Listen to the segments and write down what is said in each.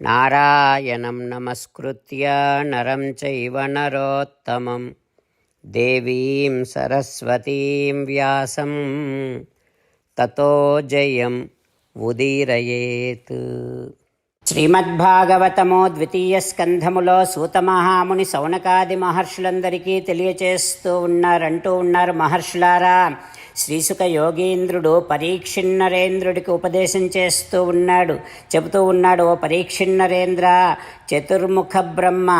నారాయణం నమస్కృత్య నరం చైవ నరోత్తమం దేవీం సరస్వతీం వ్యాసం తతో జయం ఉదీరయేత్ శ్రీమద్భాగవతము ద్వితీయ స్కంధములో సూతమహాముని సౌనకాది మహర్షులందరికీ తెలియచేస్తూ ఉన్నారంటూ ఉన్నారు మహర్షులారా శ్రీసుక యోగీంద్రుడు పరీక్షిన్నరేంద్రుడికి ఉపదేశం చేస్తూ ఉన్నాడు. చెబుతూ ఉన్నాడు ఓ పరీక్షిన్నరేంద్ర చతుర్ముఖ బ్రహ్మ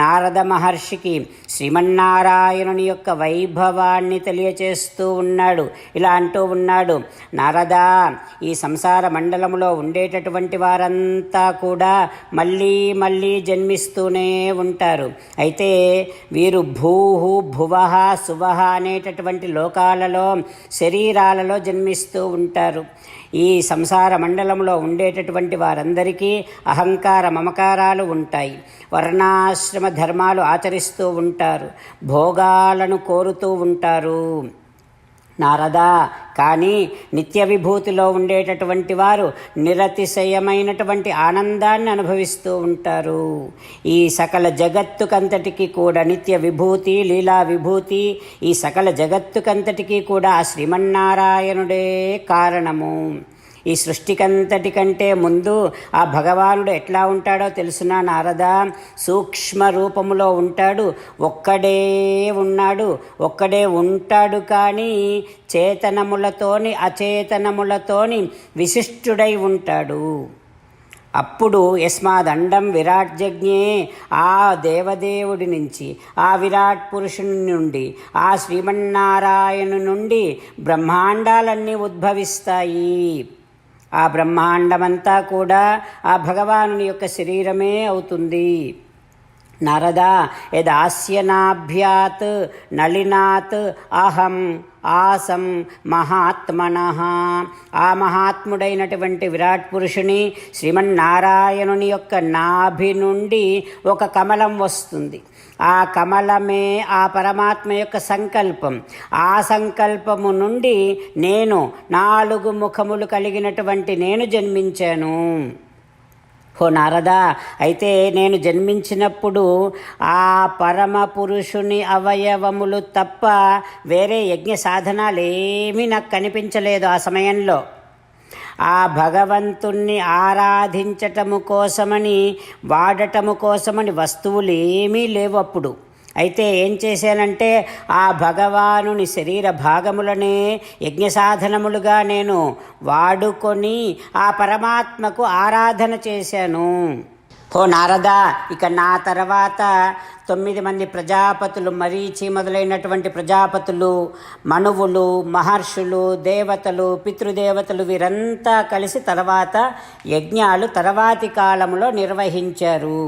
నారద మహర్షికి శ్రీమన్నారాయణుని యొక్క వైభవాన్ని తెలియచేస్తూ ఉన్నాడు. ఇలా అంటూ ఉన్నాడు నారదా ఈ సంసార మండలంలో ఉండేటటువంటి వారంతా కూడా మళ్ళీ మళ్ళీ జన్మిస్తూనే ఉంటారు. అయితే వీరు భూహు భువహ సువహ అనేటటువంటి లోకాలలో శరీరాలలో జన్మిస్తూ ఉంటారు. ఈ సంసార మండలంలో ఉండేటటువంటి వారందరికీ అహంకార మమకారాలు ఉంటాయి. వర్ణాశ్రమ ధర్మాలు ఆచరిస్తూ ఉంటారు. భోగాలను కోరుతూ ఉంటారు. నారదా. కానీ నిత్య విభూతిలో ఉండేటటువంటి వారు నిరతిశయమైనటువంటి ఆనందాన్ని అనుభవిస్తూ ఉంటారు. ఈ సకల జగత్తుకంతటికి కూడా నిత్య విభూతి లీలా విభూతి ఈ సకల జగత్తుకంతటికీ కూడా శ్రీమన్నారాయణుడే కారణము. ఈ సృష్టికంతటి కంటే ముందు ఆ భగవానుడు ఎట్లా ఉంటాడో తెలుసునా? నారద సూక్ష్మ రూపములో ఉంటాడు. ఒక్కడే ఉన్నాడు. ఒక్కడే ఉంటాడు కానీ చేతనములతోని అచేతనములతోని విశిష్టుడై ఉంటాడు. అప్పుడు యస్మాదండం విరాట్ జజ్ఞే ఆ దేవదేవుడి నుంచి ఆ విరాట్ పురుషుని నుండి ఆ శ్రీమన్నారాయణు నుండి బ్రహ్మాండాలన్నీ ఉద్భవిస్తాయి. ఆ బ్రహ్మాండమంతా కూడా ఆ భగవానుని యొక్క శరీరమే అవుతుంది. నరద యదాస్యనాభ్యాత్ నళినాత్ అహం ఆసం మహాత్మన ఆ మహాత్ముడైనటువంటి విరాట్ పురుషుని శ్రీమన్నారాయణుని యొక్క నాభి నుండి ఒక కమలం వస్తుంది. ఆ కమలమే ఆ పరమాత్మ యొక్క సంకల్పం. ఆ సంకల్పము నుండి నేను నాలుగు ముఖములు కలిగినటువంటి నేను జన్మించాను. ఓ నారదా అయితే నేను జన్మించినప్పుడు ఆ పరమ పురుషుని అవయవములు తప్ప వేరే యజ్ఞ సాధనాలు ఏమీ నాకు కనిపించలేదు ఆ సమయంలో. ఆ భగవంతుణ్ణి ఆరాధించటము కోసమని వాడటము కోసమని వస్తువులు ఏమీ లేవు అప్పుడు అయితే ఏం చేశానంటే ఆ భగవానుని శరీర భాగములనే యజ్ఞ సాధనములుగా నేను వాడుకొని ఆ పరమాత్మకు ఆరాధన చేశాను. ఓ నారదా ఇక నా తర్వాత తొమ్మిది మంది ప్రజాపతులు మరీచి మొదలైనటువంటి ప్రజాపతులు మనువులు మహర్షులు దేవతలు పితృదేవతలు వీరంతా కలిసి తర్వాత యజ్ఞాలు తర్వాతి కాలంలో నిర్వహించారు.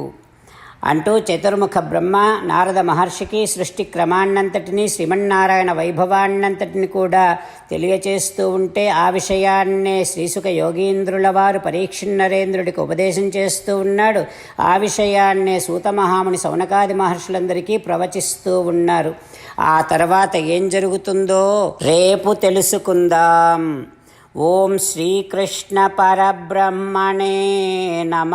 అంటూ చతుర్ముఖ బ్రహ్మ నారద మహర్షికి సృష్టి క్రమాన్నంతటినీ శ్రీమన్నారాయణ వైభవాన్నంతటిని కూడా తెలియచేస్తూ ఉంటే ఆ విషయాన్నే శ్రీసుఖ యోగీంద్రుల వారు పరీక్షిన్నరేంద్రుడికి ఉపదేశం చేస్తూ ఉన్నాడు. ఆ విషయాన్నే సూతమహాముని సౌనకాది మహర్షులందరికీ ప్రవచిస్తూ ఉన్నారు. ఆ తర్వాత ఏం జరుగుతుందో రేపు తెలుసుకుందాం. ఓం శ్రీకృష్ణ పరబ్రహ్మణే నమ.